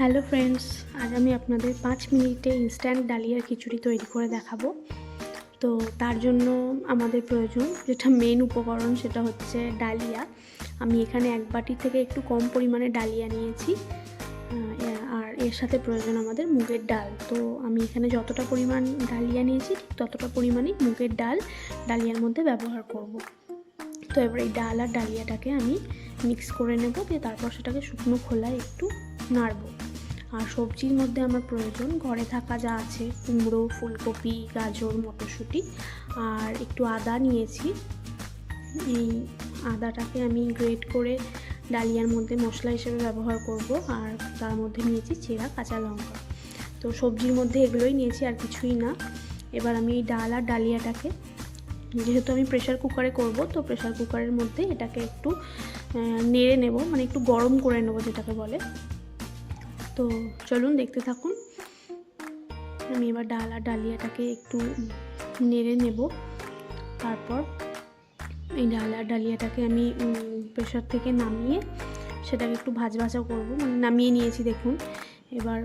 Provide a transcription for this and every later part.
Hello friends, আজ আমি আপনাদের পাঁচ মিনিটে ইনস্ট্যান্ট ডালিয়ার খিচুড়ি তৈরি করে দেখাবো। তো তার জন্য আমাদের প্রয়োজন যেটা মেন উপকরণ সেটা হচ্ছে ডালিয়া। আমি এখানে এক বাটি থেকে একটু কম পরিমাণে ডালিয়া নিয়েছি আর এর সাথে প্রয়োজন আমাদের মুগের ডাল। তো আমি এখানে যতটা পরিমাণ ডালিয়া নিয়েছি, ঠিক ততটা পরিমাণেই মুগের ডাল ডালিয়ার মধ্যে ব্যবহার করব। তো এবার এই ডাল আর ডালিয়াটাকে আমি মিক্স করে নেব, দিয়ে তারপর সেটাকে শুকনো খোলায় একটু নাড়বো। আর সবজির মধ্যে আমার প্রয়োজন ঘরে থাকা যা আছে, কুমড়ো, ফুলকপি, গাজর, মটরশুঁটি। আর একটু আদা নিয়েছি। এই আদাটাকে আমি গ্রেট করে ডালিয়ার মধ্যে মশলা হিসেবে ব্যবহার করব। আর তার মধ্যে নিয়েছি চেরা কাঁচা লঙ্কা। তো সবজির মধ্যে এগুলোই নিয়েছি, আর কিছুই না। এবার আমি এই ডাল আর ডালিয়াটাকে, যেহেতু আমি প্রেশার কুকারে করব, তো প্রেশার কুকারের মধ্যে এটাকে একটু নেড়ে নেব। মানে একটু গরম করে নেব যেটাকে বলে। তো চলুন দেখতে থাকুন। আমি এবার ডাল আর ডালিয়াটাকে একটু নেড়ে নেব। তারপর এই ডাল আর ডালিয়াটাকে আমি প্রেশার থেকে নামিয়ে সেটাকে একটু ভাজ ভাজা করব। মানে নামিয়ে নিয়েছি, দেখুন। এবার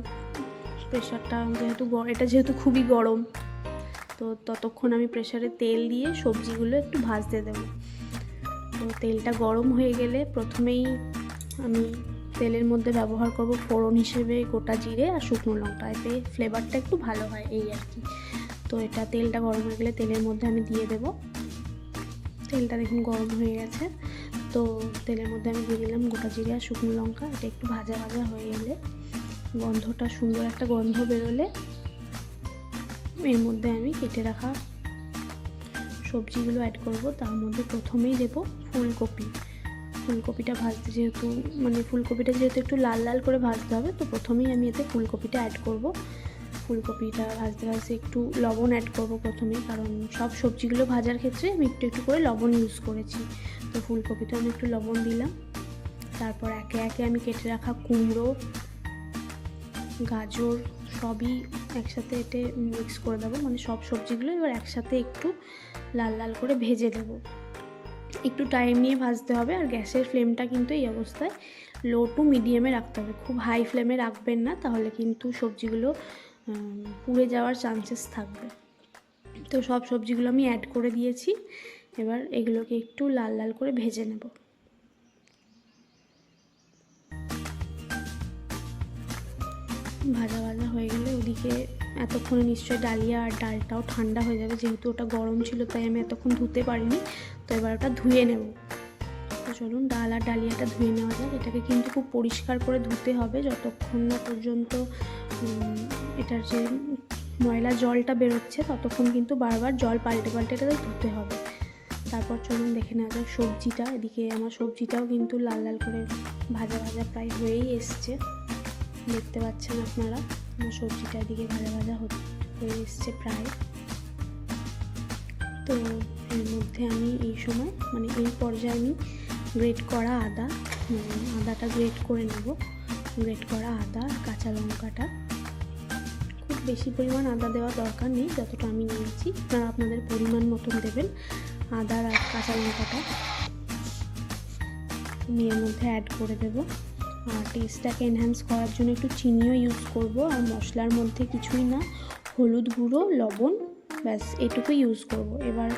প্রেশারটা যেহেতু এটা যেহেতু খুবই গরম, তো ততক্ষণ আমি প্রেশারে তেল দিয়ে সবজিগুলো একটু ভাজতে দেবো। তো তেলটা গরম হয়ে গেলে প্রথমেই আমি তেলের মধ্যে ব্যবহার করব ফোড়ন হিসেবে গোটা জিরে আর শুকনো লঙ্কা। এতে ফ্লেভারটা একটু ভালো হয় এই আর কি। তো এটা তেলটা গরম হয়ে গেলে তেলের মধ্যে আমি দিয়ে দেব। তেলটা দেখুন গরম হয়ে গেছে। তো তেলের মধ্যে আমি দিয়ে দিলাম গোটা জিরে আর শুকনো লঙ্কা। এটা একটু ভাজা ভাজা হয়ে গেলে গন্ধটা সুন্দর একটা গন্ধ বেরোলে এর মধ্যে আমি কেটে রাখা সবজিগুলো অ্যাড করব। তার মধ্যে প্রথমেই দেব ফুলকপি। ফুলকপিটা ভাজতে যেহেতু মানে ফুলকপিটা যেহেতু একটু লাল লাল করে ভাজতে হবে, তো প্রথমেই আমি এতে ফুলকপিটা অ্যাড করব। ফুলকপিটা ভাজতে ভাজতে একটু লবণ অ্যাড করব প্রথমে, কারণ সব সবজিগুলো ভাজার ক্ষেত্রে আমি একটু একটু করে লবণ ইউজ করেছি। তো ফুলকপিতে আমি একটু লবণ দিলাম। তারপর একে একে আমি কেটে রাখা কুমড়ো, গাজর, সবই একসাথে এতে মিক্স করে দেবো। মানে সব সবজিগুলো এবার একসাথে একটু লাল লাল করে ভেজে দেবো। একটু টাইম নিয়ে ভাজতে হবে আর গ্যাসের ফ্লেমটা কিন্তু এই অবস্থায় লো টু মিডিয়ামে রাখতে হবে। খুব হাই ফ্লেমে রাখবেন না, তাহলে কিন্তু সবজিগুলো পুড়ে যাওয়ার চান্সেস থাকবে। তো সব সবজিগুলো আমি অ্যাড করে দিয়েছি। এবার এগুলোকে একটু লাল লাল করে ভেজে নেব। ভাজা ভাজা হয়ে গেলে ওদিকে এতক্ষণে নিশ্চয়ই ডালিয়া আর ডালটাও ঠান্ডা হয়ে যাবে, যেহেতু ওটা গরম ছিল, তাই আমি এতক্ষণ ধুতে পারিনি। তো এবার ওটা ধুয়ে নেব। তো চলুন ডাল আর ডালিয়াটা ধুয়ে নেওয়া যাক। এটাকে কিন্তু খুব পরিষ্কার করে ধুতে হবে যতক্ষণ না পর্যন্ত এটার যে ময়লা জলটা বেরোচ্ছে ততক্ষণ কিন্তু বারবার জল পাল্টে পাল্টে এটাকে ধুতে হবে। তারপর চলুন দেখে নেওয়া যাক সবজিটা। এদিকে আমার সবজিটাও কিন্তু লাল লাল করে ভাজা ভাজা প্রায় হয়েই এসছে। দেখতে পাচ্ছেন আপনারা, আমার সবজিটা এদিকে ভাজা ভাজা হয়ে এসছে প্রায়। তো এর মধ্যে আমি এই সময় মানে এই পর্যায়ে আমি গ্রেট করা আদা আদাটা গ্রেট করে নেব। গ্রেট করা আদা, কাঁচা লঙ্কাটা। খুব বেশি পরিমাণ আদা দেওয়া দরকার নেই, যতটা আমি নিয়েছি। আপনারা আপনাদের পরিমাণ মতন দেবেন আদা আর কাঁচা লঙ্কাটা। আমি এর মধ্যে অ্যাড করে দেবো। আর টেস্টটাকে এনহ্যান্স করার জন্য একটু চিনিও ইউজ করব। আর মশলার মধ্যে কিছুই না। হলুদ গুঁড়ো, লবণ ব্যাস এটুকু ইউজ করব। এবার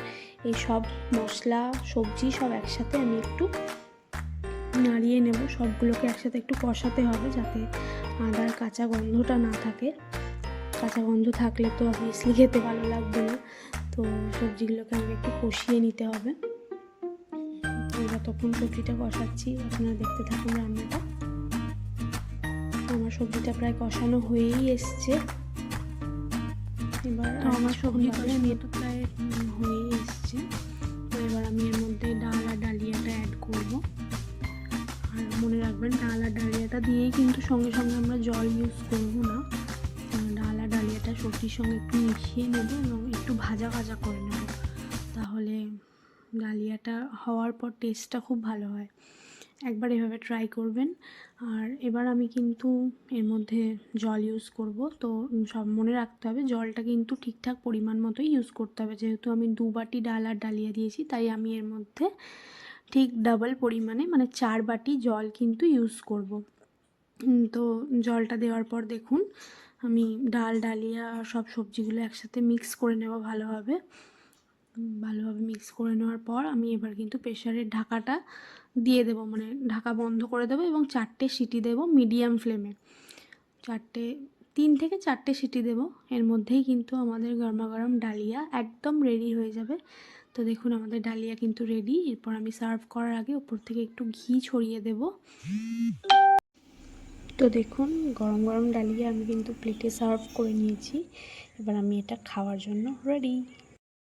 এই সব মশলা, সবজি সব একসাথে আমি একটু নাড়িয়ে নেব। সবগুলোকে একসাথে একটু কষাতে হবে যাতে আদার কাঁচা গন্ধটা না থাকে। কাঁচা গন্ধ থাকলে তো অবভিয়াসলি খেতে ভালো লাগবে না। তো সবজিগুলোকে আমাকে একটু কষিয়ে নিতে হবে। যতক্ষণ সবজিটা কষাচ্ছি। আপনারা দেখতে থাকুন রান্নাটা। আমার সবজিটা প্রায় কষানো হয়েই এসছে। এবার তো আমার সবজি কষানো তো প্রায় হয়েই এসছে। তো এবার আমি এর মধ্যে ডাল আর ডালিয়াটা অ্যাড করব। আর মনে রাখবেন ডাল আর ডালিয়াটা দিয়েই কিন্তু সঙ্গে সঙ্গে আমরা জল ইউজ করব না। ডাল আর ডালিয়াটা সবজির সঙ্গে একটু মিশিয়ে নেব এবং একটু ভাজা ভাজা করে নেব। তাহলে ডালিয়াটা হওয়ার পর টেস্টটা খুব ভালো হয়। একবার এভাবে ট্রাই করবেন। আর এবার আমি কিন্তু এর মধ্যে জল ইউজ করব। তো সব মনে রাখতে হবে, জলটা কিন্তু ঠিকঠাক পরিমাণ মতোই ইউজ করতে হবে। যেহেতু আমি দু বাটি ডাল আর ডালিয়া দিয়েছি, তাই আমি এর মধ্যে ঠিক ডাবল পরিমাণে মানে চার বাটি জল কিন্তু ইউজ করব। তো জলটা দেওয়ার পর দেখুন, আমি ডাল, ডালিয়া সব সবজিগুলো একসাথে মিক্স করে নেব ভালোভাবে। ভালোভাবে মিক্স করে নেওয়ার পর আমি এবার কিন্তু প্রেশারের ঢাকাটা দিয়ে দেবো। মানে ঢাকা বন্ধ করে দেবো এবং চারটে সিটি দেবো মিডিয়াম ফ্লেমে চারটে, তিন থেকে চারটে সিটি দেবো। এর মধ্যেই কিন্তু আমাদের গরমা গরম ডালিয়া একদম রেডি হয়ে যাবে। তো দেখুন, আমাদের ডালিয়া কিন্তু রেডি এরপর আমি সার্ভ করার আগে উপর থেকে একটু ঘি ছড়িয়ে দেব। তো দেখুন গরম গরম ডালিয়া আমি কিন্তু প্লেটে সার্ভ করে নিয়েছি। এবার আমি এটা খাওয়ার জন্য রেডি